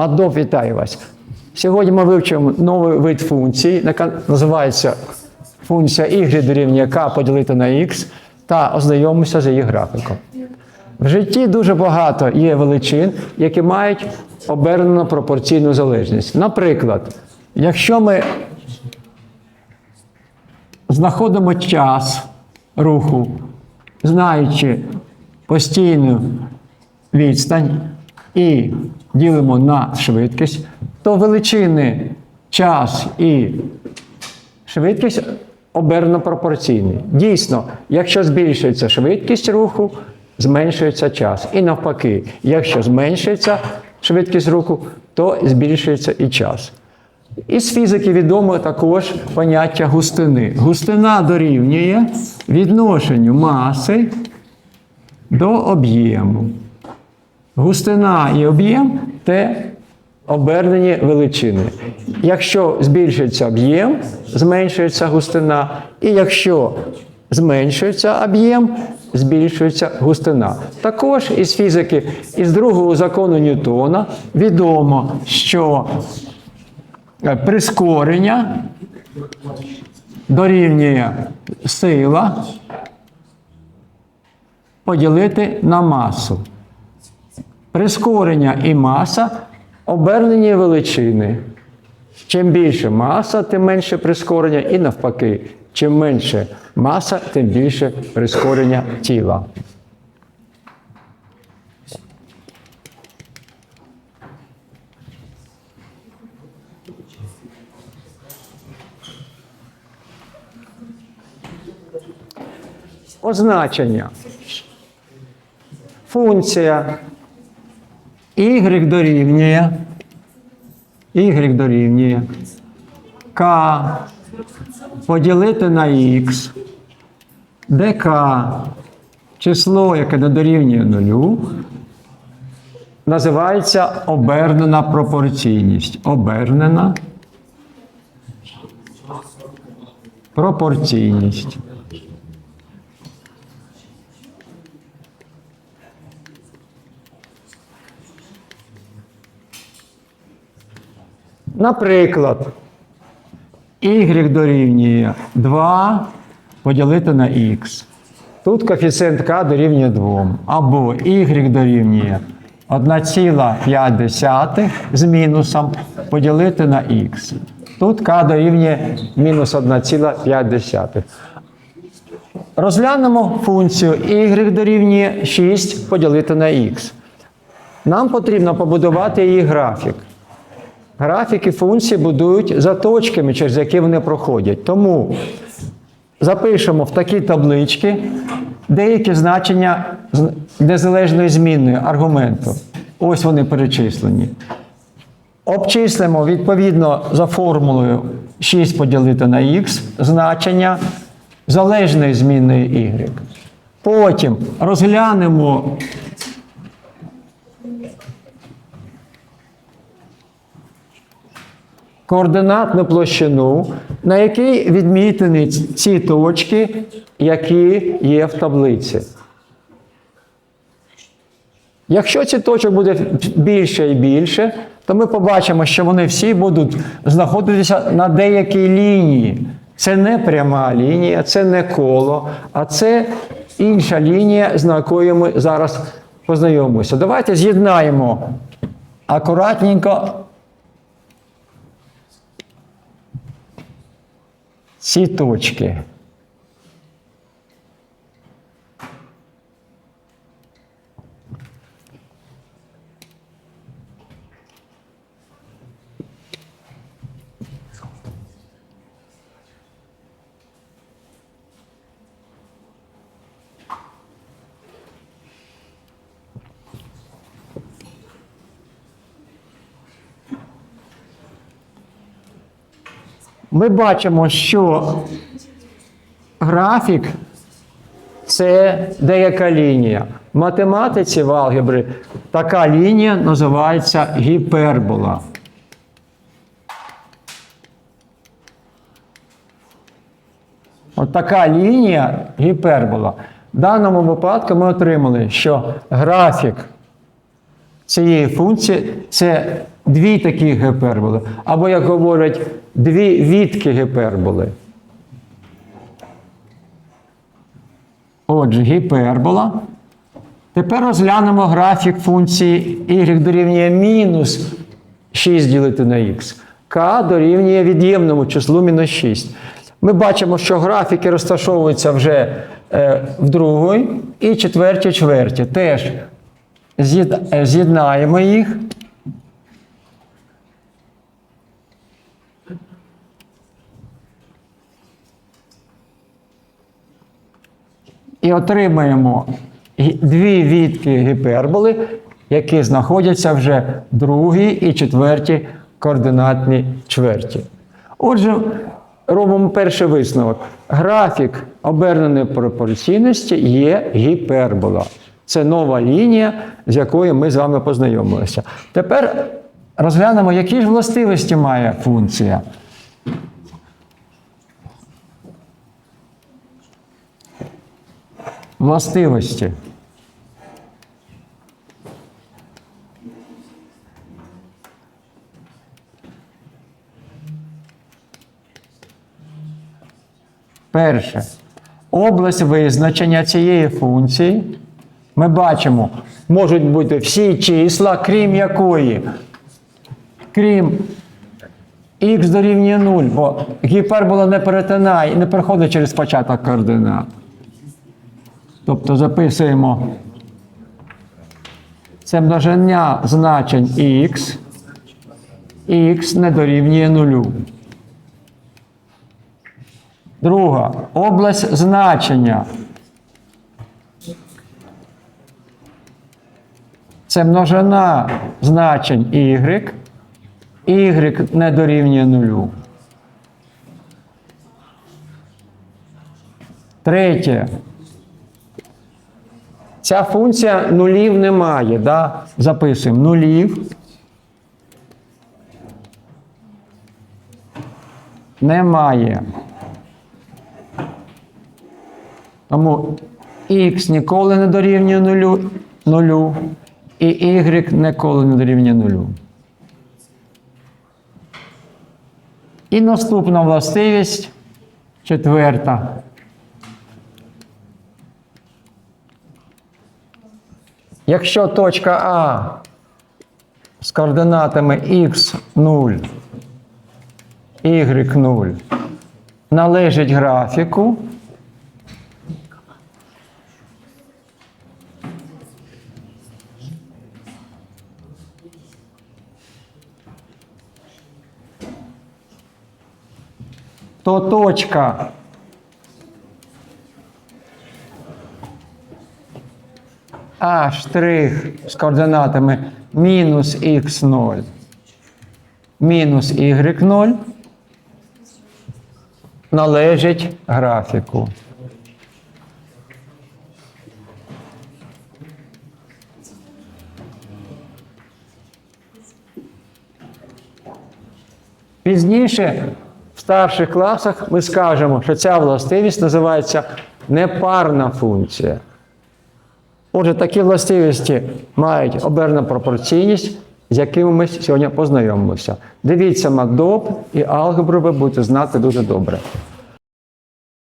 Мадов, вітаю вас. Сьогодні ми вивчимо новий вид функцій, яка називається функція y дорівнює k поділити на x, та ознайомимося з її графіком. В житті дуже багато є величин, які мають обернену пропорційну залежність. Наприклад, якщо ми знаходимо час руху, знаючи постійну відстань і ділимо на швидкість, то величини час і швидкість обернено пропорційні. Дійсно, якщо збільшується швидкість руху, зменшується час. І навпаки, якщо зменшується швидкість руху, то збільшується і час. Із фізики відомо також поняття густини. Густина дорівнює відношенню маси до об'єму. Густина і об'єм це обернені величини. Якщо збільшується об'єм, зменшується густина, і якщо зменшується об'єм, збільшується густина. Також із фізики, із другого закону Ньютона відомо, що е, прискорення дорівнює сила поділити на масу. Прискорення і маса обернені величини. Чим більше маса, тим менше прискорення, і навпаки, чим менше маса, тим більше прискорення тіла. Означення. Функція y дорівнює y дорівнює k поділити на де k число, яке не дорівнює нулю, називається обернена пропорційність. Обернена пропорційність. Наприклад, y дорівнює 2 поділити на x. Тут коефіцієнт k дорівнює 2. Або y дорівнює 1,5 з мінусом поділити на x. Тут k дорівнює мінус 1,5. Розглянемо функцію y дорівнює 6 поділити на x. Нам потрібно побудувати її графік. Графіки функції будують за точками, через які вони проходять. Тому запишемо в такі таблички деякі значення незалежної змінної аргументу. Ось вони перечислені. Обчислимо відповідно за формулою 6 поділити на х значення залежної змінної y. Потім розглянемо координатну площину, на якій відмітені ці точки, які є в таблиці. Якщо ці точок буде більше і більше, то ми побачимо, що вони всі будуть знаходитися на деякій лінії. Це не пряма лінія, це не коло, а це інша лінія, з якою ми зараз познайомимося. Давайте з'єднаємо акуратненько ці точки. Ми бачимо, що графік це деяка лінія. В математиці в алгебрі така лінія називається гіпербола. От така лінія гіпербола. В даному випадку ми отримали, що графік цієї функції це дві такі гіперболи, або, як говорять, дві відки гіперболи. Отже, гіпербола. Тепер розглянемо графік функції y дорівнює мінус 6 ділити на х. k дорівнює від'ємному числу мінус 6. Ми бачимо, що графіки розташовуються вже е, в другій і четвертій чверті. Теж з'єднаємо їх. І отримаємо дві відки гіперболи, які знаходяться вже в другій і четвертій координатній чверті. Отже, робимо перший висновок. Графік оберненої пропорційності є гіпербола. Це нова лінія, з якою ми з вами познайомилися. Тепер розглянемо, які ж властивості має функція. Властивості. Перше. Область визначення цієї функції. Ми бачимо, можуть бути всі числа, крім якої? Крім х дорівнює 0, бо гіпербола не перетинає, не проходить через початок координат. Тобто записуємо це множення значень х, х не дорівнює нулю. Друга область значення. Це множина значень y, y не дорівнює нулю. Третє. Ця функція нулів не має. Да? Записуємо нулів. Немає. Тому х ніколи не дорівнює нулю, нулю і y ніколи не дорівнює нулю. І наступна властивість четверта. Якщо точка А з координатами x0, y0 належить графіку, то точка. А штрих з координатами. Мінус х0, мінус y0 належить графіку. Пізніше в старших класах ми скажемо, що ця властивість називається непарна функція. Отже, такі властивості мають оберна пропорційність, з якими ми сьогодні познайомимося. Дивіться МакДоб і алгебру ви будете знати дуже добре.